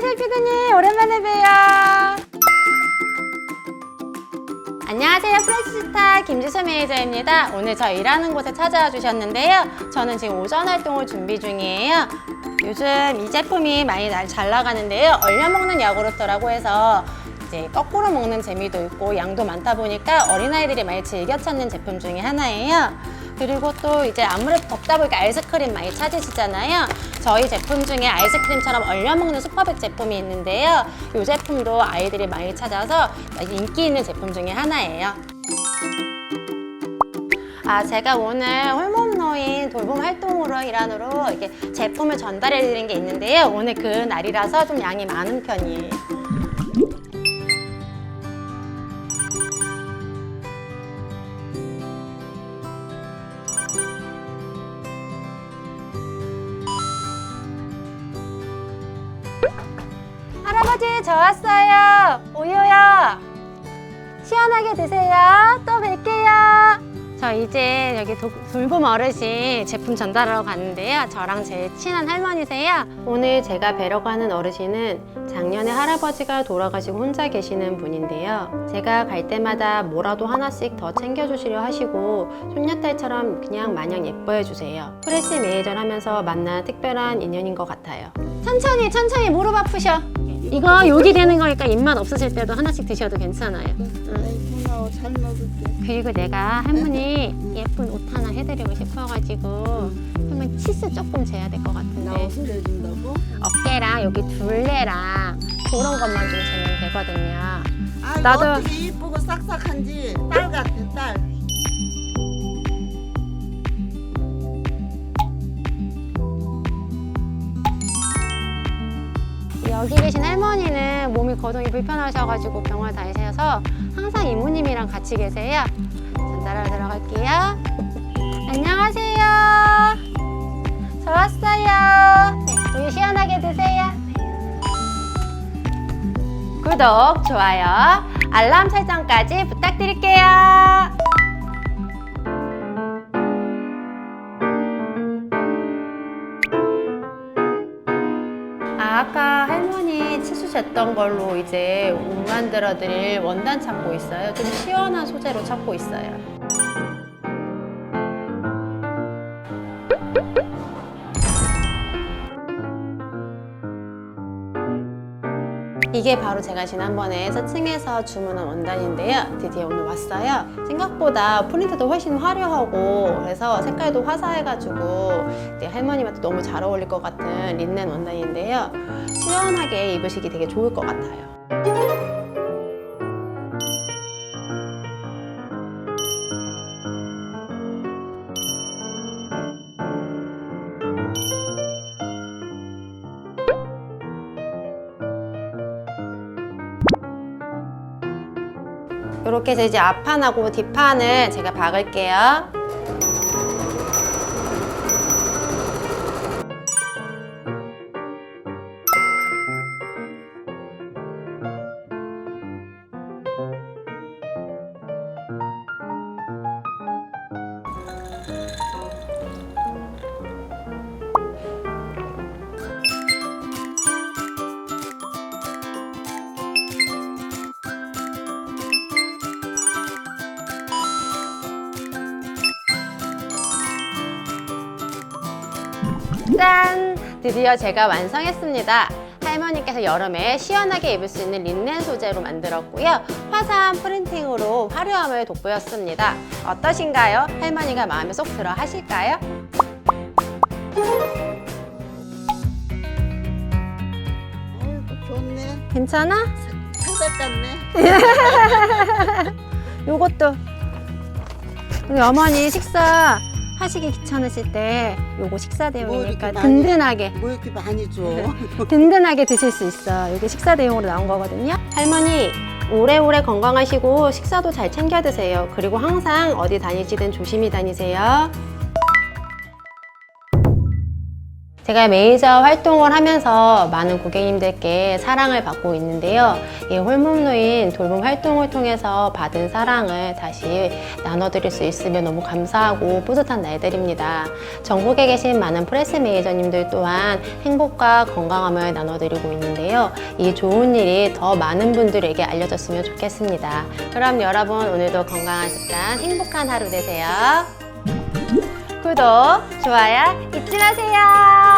피디님 오랜만에 봬요. 안녕하세요 프레시스타 김지수 매니저입니다. 오늘 저 일하는 곳에 찾아와 주셨는데요. 저는 지금 오전 활동을 준비 중이에요. 요즘 이 제품이 많이 날- 잘 나가는데요. 얼려 먹는 야구르트라고 해서 이제 거꾸로 먹는 재미도 있고 양도 많다 보니까 어린아이들이 많이 즐겨 찾는 제품 중에 하나예요. 그리고 또 이제 아무래도 덥다 보니까 아이스크림 많이 찾으시잖아요. 저희 제품 중에 아이스크림처럼 얼려 먹는 슈퍼백 제품이 있는데요. 이 제품도 아이들이 많이 찾아서 인기 있는 제품 중에 하나예요. 아, 제가 오늘 홀몸노인 돌봄 활동으로 일환으로 이렇게 제품을 전달해 드린 게 있는데요. 오늘 그 날이라서 좀 양이 많은 편이에요. 할아버지, 저 왔어요. 우유요. 시원하게 드세요. 또 뵐게요. 저 이제 여기 도- 돌봄 어르신 제품 전달하러 갔는데요. 저랑 제일 친한 할머니세요. 오늘 제가 뵈러 가는 어르신은 작년에 할아버지가 돌아가시고 혼자 계시는 분인데요. 제가 갈 때마다 뭐라도 하나씩 더 챙겨주시려 하시고 손녀딸처럼 그냥 마냥 예뻐해 주세요. 프레시 매니저를 하면서 만난 특별한 인연인 것 같아요. 천천히 천천히 무릎 아프셔. 이거 요기 되는 거니까 입맛 없으실 때도 하나씩 드셔도 괜찮아요. 응. 고마워 잘 먹을게 그리고 내가 할머니 예쁜 옷 하나 해드리고 싶어가지고 할머니 치스 조금 재야 될 것 나 같은데 옷을 해준다고? 어깨랑 여기 둘레랑 그런 것만 좀 재면 되거든요. 아 나도- 나도 어떻게 이쁘고 싹싹한지 딸 같아 딸 여기 계신 할머니는 몸이 거동이 불편하셔가지고 병원 다니셔서 항상 이모님이랑 같이 계세요. 전달하러 들어갈게요. 안녕하세요. 저 왔어요. 네, 우유 시원하게 드세요. 구독, 좋아요, 알람 설정까지 부탁드릴게요. 아, 아까 할머니 치수 쟀던 걸로 이제 옷 만들어 드릴 원단 찾고 있어요. 좀 시원한 소재로 찾고 있어요. 이게 바로 제가 지난번에 서칭해서 주문한 원단인데요. 드디어 오늘 왔어요. 생각보다 프린트도 훨씬 화려하고 그래서 색깔도 화사해가지고 할머님한테 너무 잘 어울릴 것 같은 린넨 원단인데요. 시원하게 입으시기 되게 좋을 것 같아요. 이렇게 해서 이제 앞판하고 뒷판을 제가 박을게요. 짠! 드디어 제가 완성했습니다. 할머니께서 여름에 시원하게 입을 수 있는 린넨 소재로 만들었고요. 화사한 프린팅으로 화려함을 돋보였습니다. 어떠신가요? 할머니가 마음에 쏙 들어 하실까요? 좋네 괜찮아? 새벽 같네 요것도 우리 어머니 식사 하시기 귀찮으실 때 요거 식사 대용이니까 많이- 든든하게 뭐 이렇게 많이 줘 든든하게 드실 수 있어. 이게 식사 대용으로 나온 거거든요. 할머니, 오래오래 건강하시고 식사도 잘 챙겨 드세요. 그리고 항상 어디 다니시든 조심히 다니세요. 제가 메이저 활동을 하면서 많은 고객님들께 사랑을 받고 있는데요. 이 홀몸노인 돌봄 활동을 통해서 받은 사랑을 다시 나눠드릴 수 있으면 너무 감사하고 뿌듯한 날들입니다. 전국에 계신 많은 프레스 메이저님들 또한 행복과 건강함을 나눠드리고 있는데요. 이 좋은 일이 더 많은 분들에게 알려졌으면 좋겠습니다. 그럼 여러분 오늘도 건강한 습관, 행복한 하루 되세요. 구독, 좋아요 잊지 마세요.